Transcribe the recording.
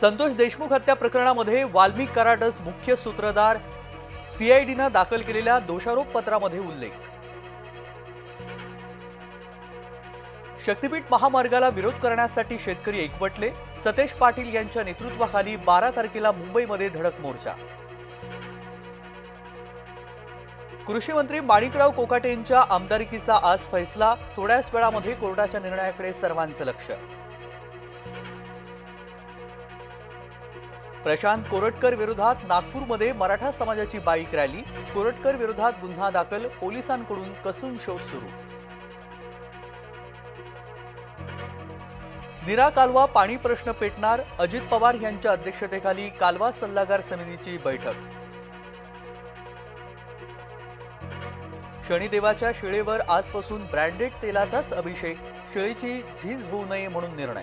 संतोष देशमुख हत्या प्रकरणामध्ये वाल्मिक कराडस मुख्य सूत्रधार सीआयडीनं दाखल केलेल्या दोषारोप पत्रामध्ये उल्लेख. शक्तीपीठ महामार्गाला विरोध करण्यासाठी शेतकरी एकवटले सतेश पाटील यांच्या नेतृत्वाखाली बारा तारखेला मुंबईमध्ये धडक मोर्चा. कृषी मंत्री माणिकराव कोकाटे यांच्या आमदारकीचा आज फैसला थोड्याच वेळामध्ये कोर्टाच्या निर्णयाकडे सर्वांचं लक्ष. प्रशांत कोरटकर विरोधात नागपूरमध्ये मराठा समाजाची बाईक रॅली. कोरटकर विरोधात गुन्हा दाखल. पोलिसांकडून कसून शोध सुरू. निरा कालवा पाणी प्रश्न पेटणार. अजित पवार यांच्या अध्यक्षतेखाली कालवा सल्लागार समितीची बैठक. शनिदेवाच्या शिळेवर आजपासून ब्रँडेड तेलाचाच अभिषेक. शिळेची झीज होऊ नये म्हणून निर्णय.